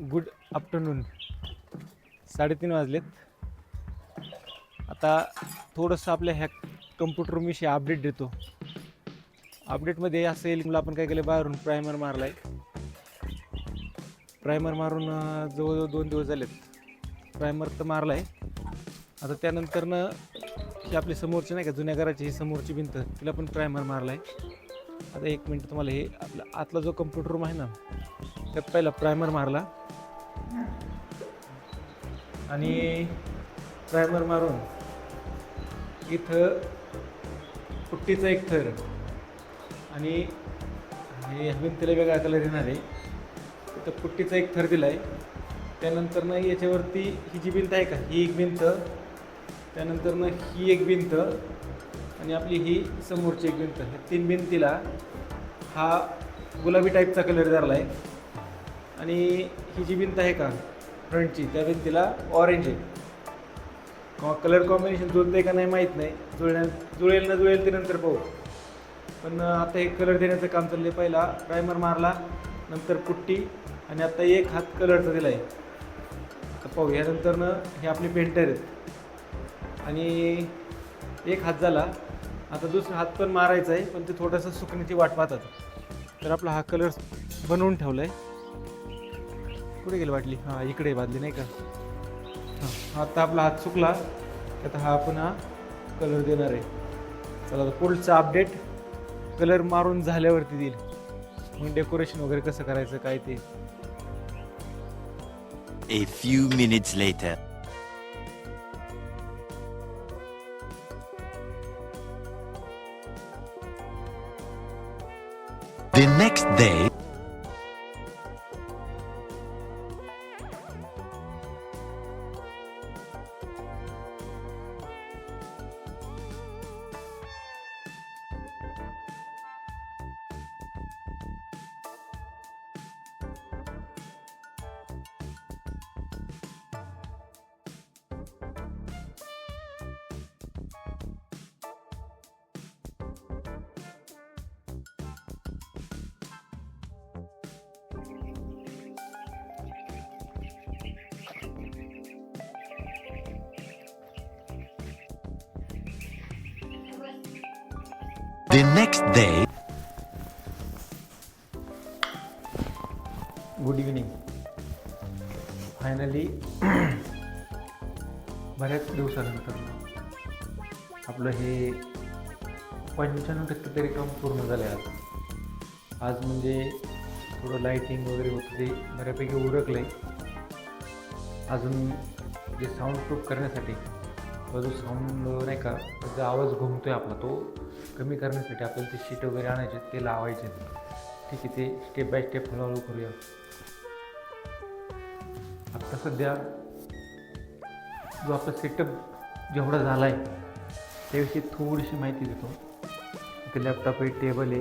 Good afternoon. साडेतीन वाजलेत. आता थोडंसं आपल्या ह्या कम्प्युटर रूमविषयी अपडेट देतो. अपडेटमध्ये असं येईल मला आपण काय केलं बाहेरून प्रायमर मारला आहे प्रायमर मारून जवळजवळ दोन दिवस झालेत. प्रायमर तर मारला आहे आता त्यानंतरनं ही आपली समोरची नाही का जुन्या घराची ही समोरची भिंत तिला पण प्रायमर मारला आहे आता एक मिनटं तुम्हाला हे आपला आतला जो कम्प्युटर रूम आहे ना त्यात पहिला प्रायमर मारला. आणि प्रायमर मारून इथं पुट्टीचा एक थर. आणि हे भिंतीला वेगळा कलर येणार आहे. इथं पुट्टीचा एक थर दिला आहे त्यानंतरनं याच्यावरती ही जी भिंत आहे का ही एक भिंत. त्यानंतरनं ही एक भिंत. आणि आपली ही समोरची एक भिंत. ह्या तीन भिंतीला हा गुलाबी टाईपचा कलर धरला आहे आणि ही जी भिंत आहे का फ्रंटची त्या भिंतीला ऑरेंज आहे. कॉ कलर कॉम्बिनेशन जुळते का नाही माहीत नाही. जुळण्या जुळेल ना जुळेल ते नंतर पाहू. पण आता हे कलर देण्याचं काम चाललं आहे पहिला प्रायमर मारला नंतर पुट्टी आणि आता एक हात कलरचा दिला आहे आता पाहू यानंतरनं हे आपले पेंटर आहेत. आणि एक हात झाला. आता दुसरा हात पण मारायचा आहे पण ते थोडंसं सुकण्याची वाट पाहतात. तर आपला हा कलर बनवून ठेवला आहे कुठे गेली बाटली. हां इकडे बादली नाही का? हां आता आपला हात चुकला आता हा आपण हा कलर देणार आहे. चला पुढचा अपडेट कलर मारून झाल्यावरती देईल. मग डेकोरेशन वगैरे कसं करायचं काय ते. A few minutes later. The next day, the next day, good evening finally बऱ्याच दिवसानंतर आपलं हे पंच्याण्णव टक्के तरी काम पूर्ण झालं आहे आज. आज म्हणजे थोडं लाईटिंग वगैरे होतं ते बऱ्यापैकी उरकलं आहे अजून जे साऊंड प्रूफ करण्यासाठी जो साऊंड नाही का त्याचा आवाज घुमतो आहे आपला तो कमी करण्यासाठी आपल्याला ते शीट वगैरे आणायचे ते लावायचे. ठीक आहे ते स्टेप बाय स्टेप हळूहळू करूया. आत्ता सध्या जो आपला सेटअप जेवढा झाला आहे त्याविषयी थोडीशी माहिती देतो. इथे लॅपटॉप आहे टेबल आहे.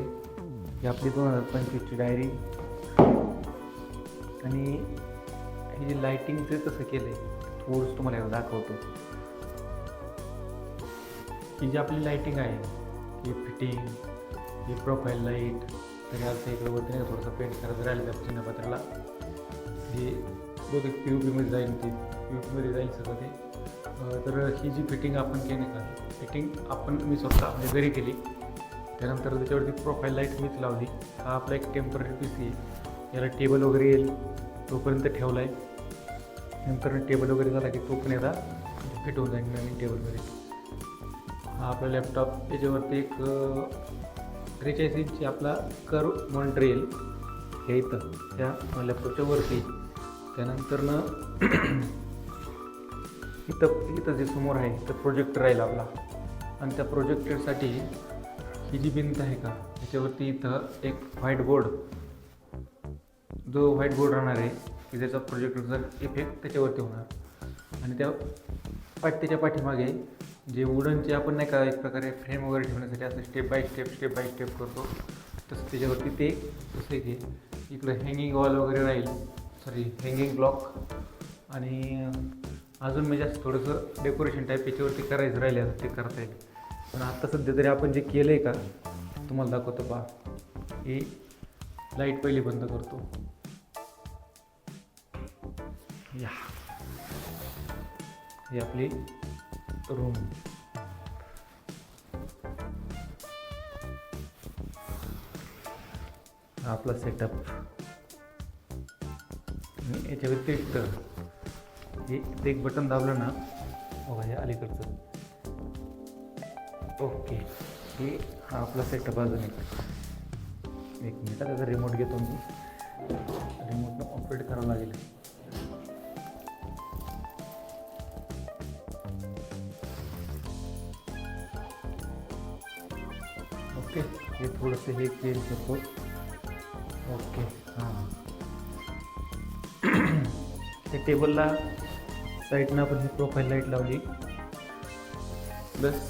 ही आपली दोन हजार पंचवीसची डायरी आणि हे जे लाईटिंगचं कसं केलं आहे थोडंसं तुम्हाला दाखवतो. ही जी आपली लाईटिंग आहे ही फिटिंग ही प्रोफाईल लाइट तरी आता इकडं वरती नाही का थोडंसं पेंट करत राहिलं त्या चिन्हपत्राला हे बहुतेक पी यू पीमध्ये जाईल ते पी यू पीमध्ये जाईल सगळं ते. तर ही जी फिटिंग आपण केली का फिटिंग आपण मी स्वतः म्हणजे घरी केली. त्यानंतर त्याच्यावरती प्रोफाईल लाइट मीच लावली. हा आपला एक टेंपररी पीस आहे. याला टेबल वगैरे येईल तोपर्यंत ठेवला आहे नंतर टेबल वगैरे झाला की तो पण एकदा फिट होऊन जाईल नवीन टेबलमध्ये आपला लॅपटॉप त्याच्यावरती एक त्रेचाळीस इंची आपला कर म्हणून येईल हे इथं त्या लॅपटॉपच्या वरती. त्यानंतरनं इथं इथं जे समोर आहे तर प्रोजेक्टर राहील आपला. आणि त्या प्रोजेक्टरसाठी ही जी भिंत आहे का त्याच्यावरती इथं एक व्हाईट बोर्ड जो व्हाईट बोर्ड राहणार आहे की त्याचा प्रोजेक्टरचा इफेक्ट त्याच्यावरती होणार. आणि त्या पाठीच्या पाठीमागे जे वुडनचे आपण नाही का एक प्रकारे फ्रेम वगैरे ठेवण्यासाठी असं step by step step by step करतो. तसं त्याच्यावरती ते तसं की इकडं हँगिंग वॉल वगैरे राहील सॉरी हँगिंग ब्लॉक आणि अजून म्हणजे मी जास्त थोडंसं डेकोरेशन टाईप याच्यावरती करायचं राहिले असं ते करता येईल. पण आत्ता सध्या तरी आपण जे केलं आहे का तुम्हाला दाखवतो पहा. ही लाइट पहिली बंद करतो. या. ही आपली रूम आपला सेटअप आणि याच्या व्यतिरिक्त हे ते एक बटन दाबलं ना बघा हे अलीकडचं. ओके हे हा आपला सेटअप अजून एक. एक मिनिट त्याचा रिमोट घेतो मी. रिमोटनं ऑपरेट करावं लागेल. हे थोडंसं हे चेंज करतो ओके हां त्या टेबलला साईडनं आपण ही प्रोफाईल लाइट लावली. प्लस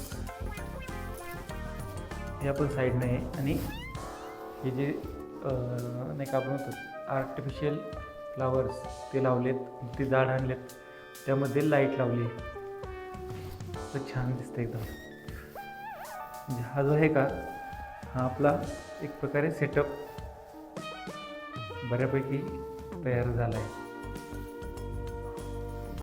हे आपण साईडनं आहे आणि हे जे नाही का आपण म्हणतो आर्टिफिशियल फ्लावर्स ते लावलेत ते झाड आणलेत त्यामध्ये लाइट लावली तर छान दिसतं एकदम. म्हणजे हा जो आहे का हा आपला एक प्रकारे सेटअप बऱ्यापैकी तयार झाला आहे